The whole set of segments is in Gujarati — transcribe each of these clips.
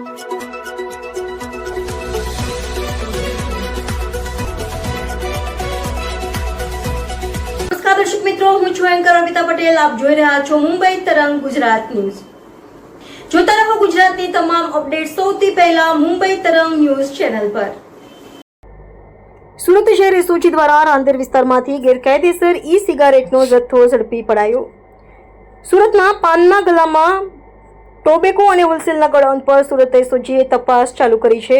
દર્શક મિત્રો, હું છું એન્કર અમિતા પટેલ. આપ જોઈ રહ્યા છો મુંબઈ તરંગ ગુજરાત ન્યૂઝ. જોતા રહો ગુજરાતની તમામ અપડેટ સૌથી પહેલા મુંબઈ તરંગ ન્યૂઝ ચેનલ પર. સુરત શહેર સૂચિ દ્વારા રાંદેર વિસ્તારમાંથી ગેરકાયદેસર ઈ સિગારેટનો જથ્થો ઝડપી પડાયો. સુરતના પાનના ગલામાં ટોબેકો અને હોલસેલના ગોડાઉન પર સુરત એસઓજીએ તપાસ ચાલુ કરી છે.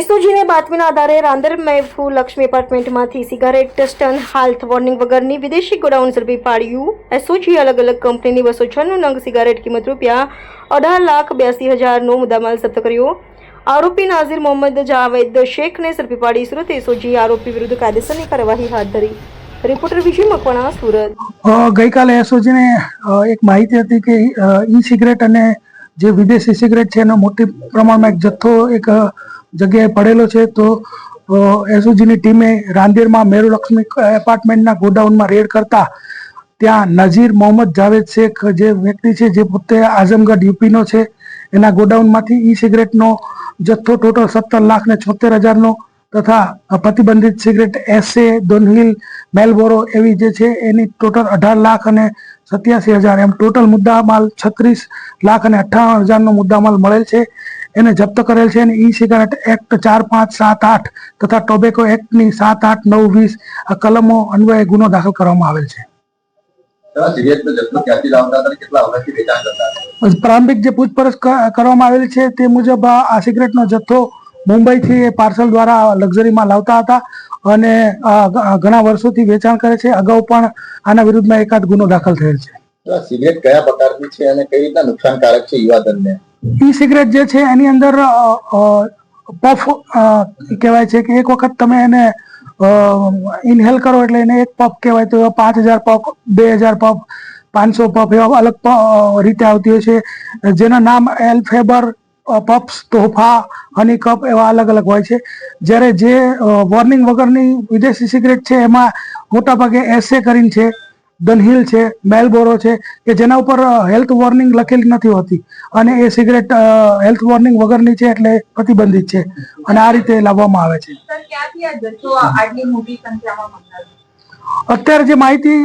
એસઓજીને બાતમીના આધારે રાંદેર મહેફુ લક્ષ્મી એપાર્ટમેન્ટમાંથી સિગારેટ સ્ટન, હાલ્થ વોર્નિંગ વગરની વિદેશી ગોડાઉન ઝડપી પાડ્યું. એસઓજી અલગ અલગ કંપનીની બસો છન્નું નંગ સિગારેટ કિંમત રૂપિયા અઢાર લાખ બ્યાસી હજારનો મુદ્દામાલ જપ્ત કર્યો. આરોપી નાઝીર મોહમ્મદ જાવેદ શેખને ઝડપી પાડી સુરત એસઓજી આરોપી વિરુદ્ધ કાયદેસરની કાર્યવાહી હાથ ધરી. રિપોર્ટર વિજય મકવાણા સુરત. ગઈકાલે એસઓજીને એક માહિતી હતી કે ઈ સિગરેટ અને જે વિદેશી સિગરેટ છે, એનો મોટી પ્રમાણમાં એક જથ્થો, એક જગ્યાએ પડેલો છે. તો એસઓજીની ટીમે રાંદેરમાં મેરુલક્ષ્મી એપાર્ટમેન્ટના ગોડાઉનમાં રેડ કરતા ત્યાં નજીર મોહમ્મદ જાવેદ શેખ જે વ્યક્તિ છે, જે પોતે આઝમગઢ યુપીનો છે, એના ગોડાઉનમાંથી ઈ સિગરેટનો જથ્થો ટોટલ સત્તર લાખ ને છોતેર હજારનો તથા પ્રતિબંધિત સિગરેટ એસે દોનહિલ મેલબોરો એવી જે છે એની ટોટલ અઢાર લાખ અને સત્યાસી હજાર. એમ ટોટલ મુદ્દામાલ છત્રીસ લાખ અને અઠ્ઠાવન હજારનો મુદ્દામાલ મળેલ છે. એને જપ્ત કરેલ છે અને ઈ સિગારેટ એક્ટ ચાર પાંચ સાત આઠ તથા ટોબેકો એક્ટની સાત આઠ નવ વીસ આ કલમો અન્વયે ગુનો દાખલ કરવામાં આવેલ છે. પ્રારંભિક જે પૂછપરછ કરવામાં આવેલી છે તે મુજબ આ આ સિગરેટનો જથ્થો મુંબઈથી એ પાર્સલ દ્વારા લક્ઝરીમાં લાવતા હતા અને ઘણા વર્ષોથી વેચાણ કરે છે. અગાઉ પણ આના વિરુદ્ધમાં એકાદ ગુનો દાખલ થયેલ છે. સિગરેટ કયા પ્રકારની છે અને કઈ રીતના નુકસાનકારક છે યુવાધનને? ઈ સિગરેટ જે છે એની અંદર પફ કહેવાય છે કે એક વખત તમે એને ઇનહેલ કરો એટલે એને એક પફ કહેવાય તો પાંચ હજાર પફ બે હજાર પફ પાંચસો પફ એવા અલગ રીતે આવતી હોય છે. જેના નામ એલ્ફેબર પપ્સ તોફા હની કપ એવા અલગ અલગ હોય છે. જ્યારે જે વોર્નિંગ વગરની વિદેશી સિગરેટ છે એમાં મોટાભાગે એસે કરીને છે ડનહિલ છે મેલબોરો છે કે જેના ઉપર હેલ્થ વોર્નિંગ લખેલી નથી હોતી. અને એ સિગરેટ હેલ્થ વોર્નિંગ વગરની છે એટલે પ્રતિબંધિત છે. અને આ રીતે લાવવામાં આવે છે. અત્યારે જે માહિતી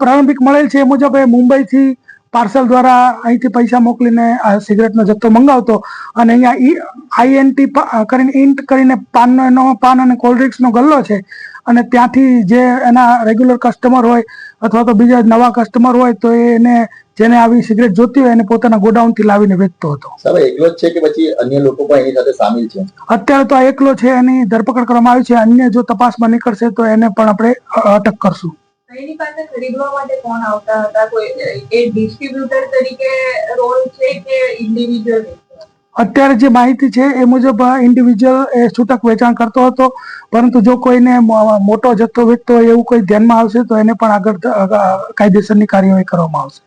પ્રારંભિક મળેલ છે એ મુજબ એ મુંબઈથી પાર્સલ દ્વારા અહીંથી પૈસા મોકલીને આ સિગરેટનો જથ્થો મંગાવતો અને અહીંયા ઈ આઈએનટી કરીને ઇન્ટ કરીને પાનનો એનો પાન અને કોલ્ડ ડ્રિંક્સનો ગલ્લો છે અને ત્યાંથી જે એના રેગ્યુલર કસ્ટમર હોય અથવા તો બીજા નવા કસ્ટમર હોય તો એને જેને આવી સિગરેટ જોતી હોય એને પોતાના ગોડાઉનથી લાવીને વેચતો હતો. સર એકલો જ છે કે પછી અન્ય લોકો પણ એની સાથે સામેલ છે? અત્યારે તો આ એકલો છે એની ધરપકડ કરવામાં આવી છે. અન્ય જો તપાસમાં નીકળશે તો એને પણ આપણે અટક કરશું. એની પાસે ખરીદવા માટે કોણ આવતા હતા? કોઈ, એ ડિસ્ટ્રીબ્યુટર તરીકે રોલ છે કે ઇન્ડિવિજ્યુઅલ અત્યારે જે માહિતી છે એ મુજબ ઇન્ડિવિજ્યુઅલ એ છૂટક વેચાણ કરતો હતો, પરંતુ જો કોઈને મોટો જથ્થો વેચતો હોય એવું કોઈ ધ્યાનમાં આવશે તો એને પણ આગળ કાયદેસરની કાર્યવાહી કરવામાં આવશે.